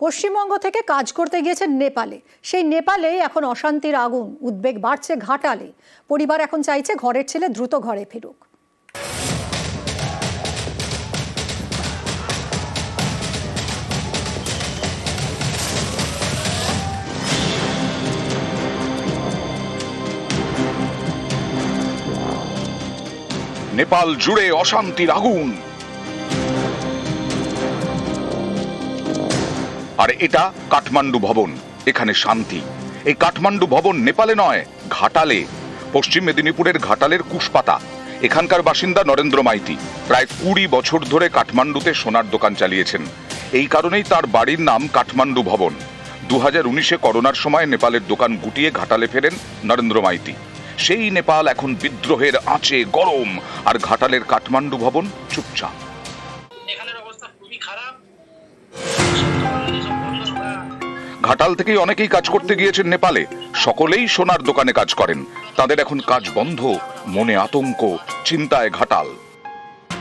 পশ্চিমবঙ্গ থেকে কাজ করতে গিয়েছেন নেপালে। সেই নেপালে এখন অশান্তির আগুন, উদ্বেগ বাড়ছে ঘাটালে। পরিবার এখন চাইছে ঘরের ছেলে দ্রুত ঘরে ফিরুক। নেপাল জুড়ে অশান্তির আগুন। আর এটা কাঠমান্ডু ভবন, এখানে শান্তি। এই কাঠমান্ডু ভবন নেপালে নয়, ঘাটালে। পশ্চিম মেদিনীপুরের ঘাটালের কুশপাতা। এখানকার বাসিন্দা নরেন্দ্র মাইতি। প্রায় কুড়ি বছর ধরে কাঠমান্ডুতে সোনার দোকান চালিয়েছেন। এই কারণেই তার বাড়ির নাম কাঠমান্ডু ভবন। দু হাজার উনিশে করোনার সময় নেপালের দোকান গুটিয়ে ঘাটালে ফেরেন নরেন্দ্র মাইতি। সেই নেপাল এখন বিদ্রোহের আঁচে গরম, আর ঘাটালের কাঠমান্ডু ভবন চুপচাপ। এখানের অবস্থা খুবই খারাপ। ঘাটাল থেকেই অনেকেই কাজ করতে গিয়েছেন নেপালে। সকলেই সোনার দোকানে কাজ করেন। তাদের এখন কাজ বন্ধ মনে আতঙ্ক চিন্তায় ঘাটাল।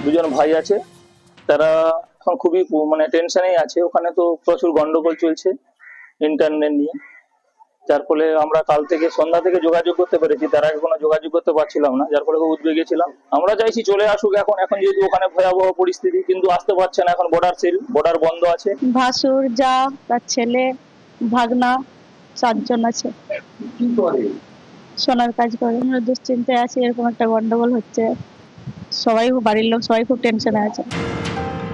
দুজন ভাই আছে। তারা এখন খুবই মানে টেনশনেই আছে। ওখানে তো প্রচুর গন্ডগোল চলছে ইন্টারনেট নিয়ে। যার ফলে আমরা কাল থেকে সন্ধ্যা থেকে যোগাযোগ করতে পেরেছি। তার আগে কোনো যোগাযোগ করতে পারছিলাম না। যার ফলে খুব উদ্বেগে ছিলাম। আমরা চাইছি চলে আসুক এখন। এখন যেহেতু ওখানে ভয়াবহ পরিস্থিতি কিন্তু আসতে পারছে না। এখন বর্ডার সিল বর্ডার বন্ধ আছে। ভাসুর যা তার ছেলে। ভাগনা সাতজন আছে। সোনার কাজ করে। আমরা দুশ্চিন্তায় আছি এরকম একটা গন্ডগোল হচ্ছে। সবাই বাড়ির লোক সবাই খুব টেনশনে আছে।